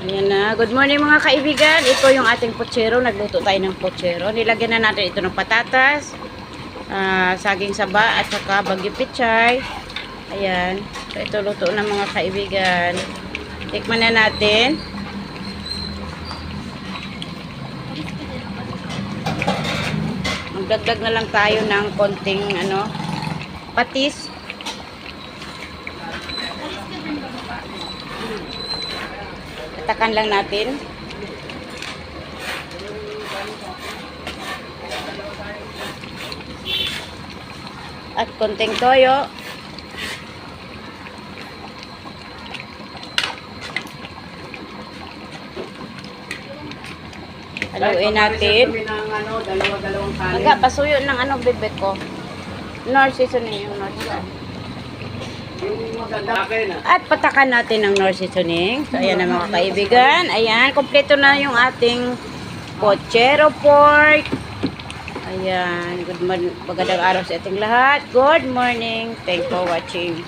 Ayan na. Good morning mga kaibigan. Ito yung ating pochero. Nagluto tayo ng pochero. Nilagyan na natin ito ng patatas, ah, saging saba, at saka bagyo pichay. Ayan. So, ito luto na mga kaibigan. Tikman na natin. Magdagdag na lang tayo ng konting ano, patis. Tatakan lang natin. At konting toyo. Haluin natin. Ng ano, pasuyo ng ano bibig ko. Nor seasoning yung nor seasoning. Yung. Akin ah. At patakan natin ng nor seasoning. So, ayan na mga kaibigan. Ayan, kompleto na yung ating pochero pork. Ayan, good morning. Magandang araw sa ating lahat. Good morning. Thanks for watching.